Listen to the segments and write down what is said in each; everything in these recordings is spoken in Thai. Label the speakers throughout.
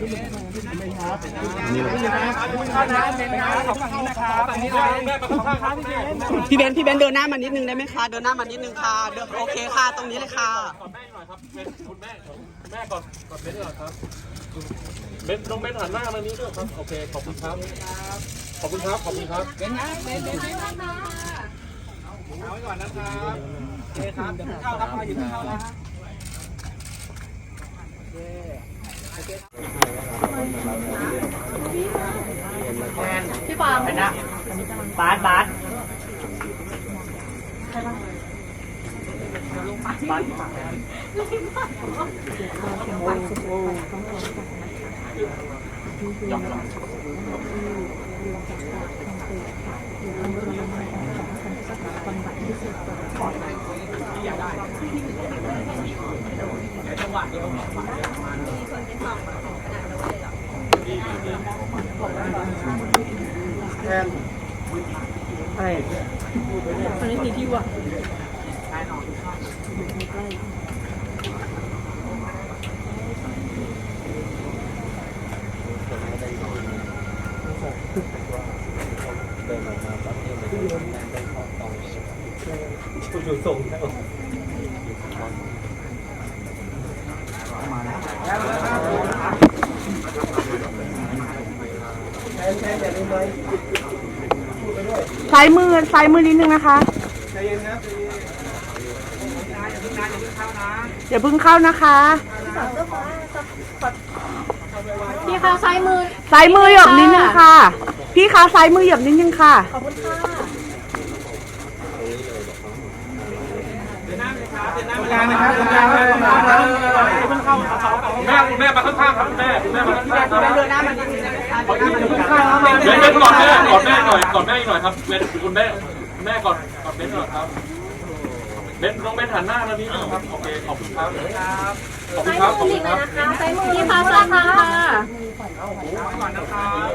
Speaker 1: พี่เบน
Speaker 2: พี่เบนพี่เบนเดินหน้ามานิดนึงได้ไหมคะเดินหน้ามานิดนึงค่ะเดินโอเคค่ะตรงนี้เลยค่ะ
Speaker 3: ก่อนแม่หน่อยครับเป็นคุณแม่คุณแม่ก่อนก่อนเบนหน่อยครับเบนน้องเบนหันหน้ามานี้ด้วยครับโอเคขอบคุณครับขอบคุณครับขอบคุณครับ
Speaker 1: เป็นนะเป็นเป็นเอาไว้ก่อนนะครับโอเคครับเดี๋ยวเข้าครับมาอยู่ที่เข้านะ
Speaker 4: พี่ปามนะ
Speaker 1: บาสบาส
Speaker 4: มั นไม่มีที่ว่ะ
Speaker 2: ซ้ายมือซ้า ยมือนิดนึงนะคะ
Speaker 1: ใจเย็นนะใจเย็นนะอย่าเพิ่งนะอย่าเพิ่งเข้านะ
Speaker 2: อย่าเพิ่งเข้านะคะ
Speaker 4: พี่คะซ้ายมือ
Speaker 2: ซ้ายมือหยบนิดนึงค่ะ พี่คะซ้ายมือหยบนิดนึงค่ะ
Speaker 4: ขอบคุณค่ะ
Speaker 1: เดินหน้าเลยครับเดินหน้าตรงกลางนะครับตรงกลางเลยตรงกลางเลยอย่าเพิ่งเข้าเอาเขาเอา
Speaker 3: แม่คุณแม่มาข้างๆครับคุณแม่คุณแม่มาข้างๆครับ
Speaker 2: เดินหน้ามานิดนึง ได้ไหมคะ
Speaker 3: เบนเบนกอดแม่กอดแม่หน่อยกอดแม่อีกหน่อยครับเบนคุณแม่แม่กอดกอดเบนหน่อยครับเบนน้องเบนหันหน้ามานี้นะครับโอเคขอบคุณครับขอบคุณครับขอบคุณครับ
Speaker 4: ซ้ายมือพี่คะซ้ายมือค่ะ
Speaker 1: เอาก่อนนะครับ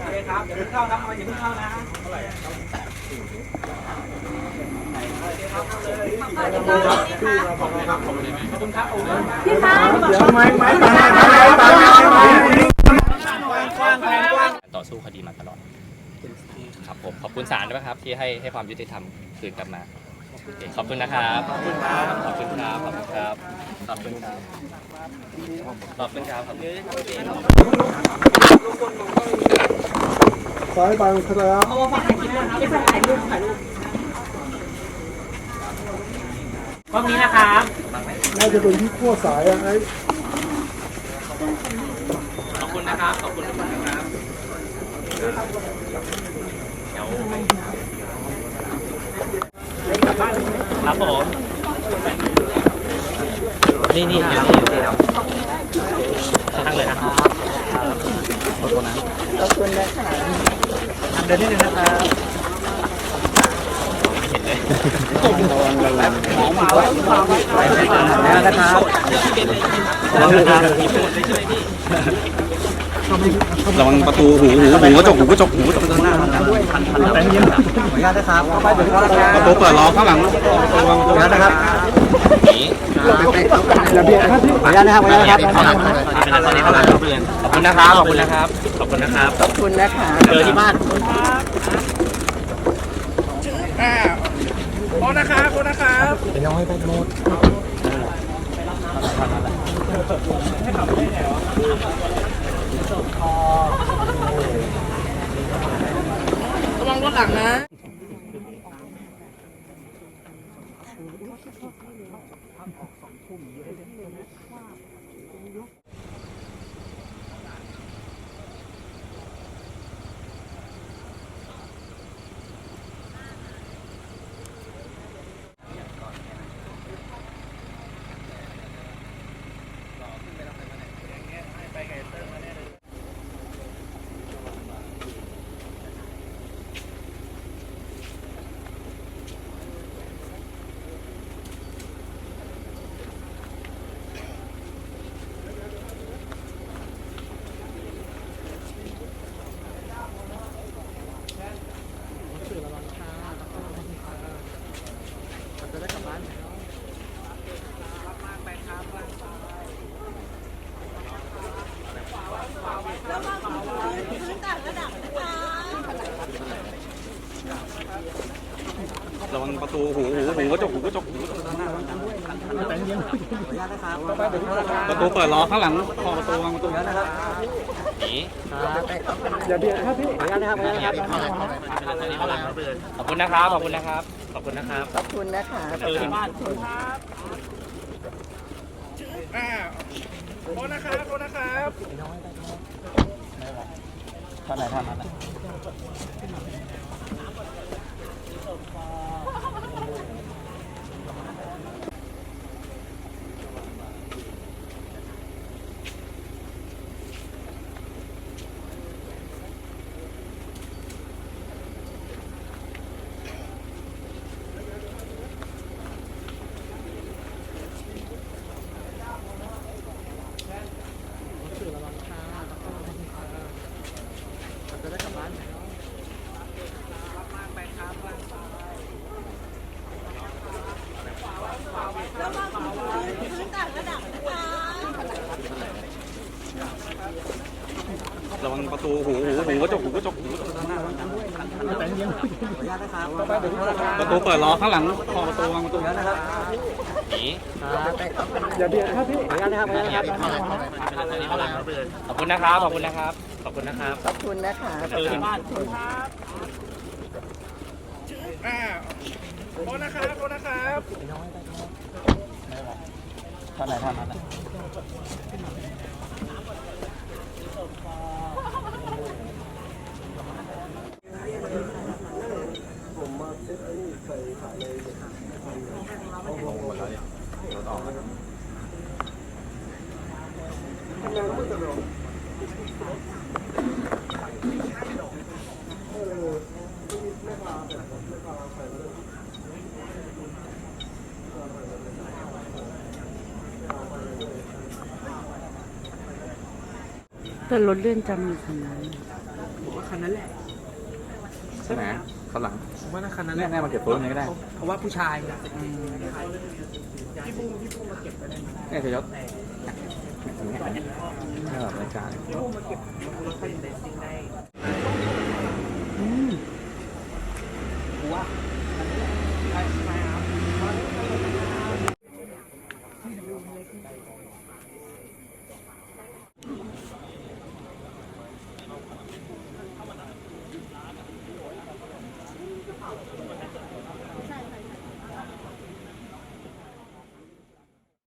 Speaker 1: โอเคครับอย่าเพิ่งเข้านะเอาอย่าเพิ่งเข้านะ
Speaker 4: พี่คะ
Speaker 5: ต่อ สู้คดีมาตลอดครับผมขอบคุณศาลด้วยครับที่ให้ให้ความยุติธรรมคืนกลับมาโอเคขอบคุณนะครับขอบคุณครับขอบคุณครับขอบคุณครับขอบคุณครับขอบคุณครับขอบคุณ
Speaker 6: ซ้ายบางครับ
Speaker 1: กล้องนี้นะครับ
Speaker 6: น่าจะเป็นที่ขั้วสายอะไอ้
Speaker 5: ขอบคุณนะครับขอบคุณทุกคนนะครับเดี๋ยว ครับผม นี่นี่อยู่นี่อยู่นี่ครับทั้งเลยนะครับขอบคุณนะ
Speaker 1: เดินนิดนึงนะครับ
Speaker 5: นะครับ
Speaker 6: ร ระวังประตูหูหูหูกระจกหูกระจกหูกระจก
Speaker 5: หน้าทำงานทันทันแล้ว
Speaker 1: ขออนุญาตนะครับไปถึงข้านะค
Speaker 6: ประตูเปิดรอข้างหลังระวัง
Speaker 1: ขออนุญาตนะครับ
Speaker 5: หนี
Speaker 6: อย่าเบียดนะครับ
Speaker 1: ขออนุญาตนะครับขออนุญาตนะครับ
Speaker 5: ข้างหลังตอนนี้ข้างหลังขอบคุณนะครับขอบคุณนะครับขอบคุณนะครับขอบคุณนะคะเจอที่บ้าน
Speaker 1: โทษนะครับโทษนะครับ
Speaker 5: เดี๋ยวให้ไปโมดให้ขับไปไหนวะ
Speaker 2: ระวังรถหลังนะ
Speaker 5: ออกสองทุ่มเยอะเลยนะ
Speaker 6: ตูหูหูหูกระจกหูกระจกหูกระจกประตูเปิดล้อข้างหลังคอประตูวางประตูนะครับ
Speaker 5: หนี
Speaker 6: อย่าเบียดครับพี่ขออนุญาตนะครับขออนุญาต
Speaker 5: ขอบคุณนะครับขอบคุณนะครับขอบคุณนะครับ
Speaker 2: ขอบคุณนะคะ
Speaker 5: เออที่บ้าน
Speaker 1: อ่าโทษนะครับโทษนะครับ
Speaker 5: ท่านไหนท่านนั้น
Speaker 6: ระวังประตูหูหูหูกระจกหูกระจกหูกระจกประตูเปิดล้อข้างหลังคอประตูวางประตูนะครับ
Speaker 5: นี
Speaker 6: อย่าเบียดครับพี่ขออนุญาตนะครับขออนุญาต
Speaker 5: ขอบคุณนะครับขอบคุณนะครับขอบคุณนะครับ
Speaker 2: ขอบคุณนะคะ
Speaker 5: เออที่บ้าน
Speaker 1: อ่าโทษนะครับโทษนะครับ
Speaker 5: ท่านไหนท่านนั้น
Speaker 2: แต่รถเลื่อนจำอยู่คันนั้น
Speaker 1: คันนั้นแหละ
Speaker 6: ใช่ไหม ฝรั่ง
Speaker 1: ว่าน่าคันนั้นแน่
Speaker 6: ๆมาเก็บตัวตรงไงก็ได้
Speaker 1: เพราะว่าผู้ชาย
Speaker 6: นะนี่ยงนี่พุ่งมาเดี๋ยวยศเนี่ยอันเนี้าเก็บนี่ยแบบรายการอืม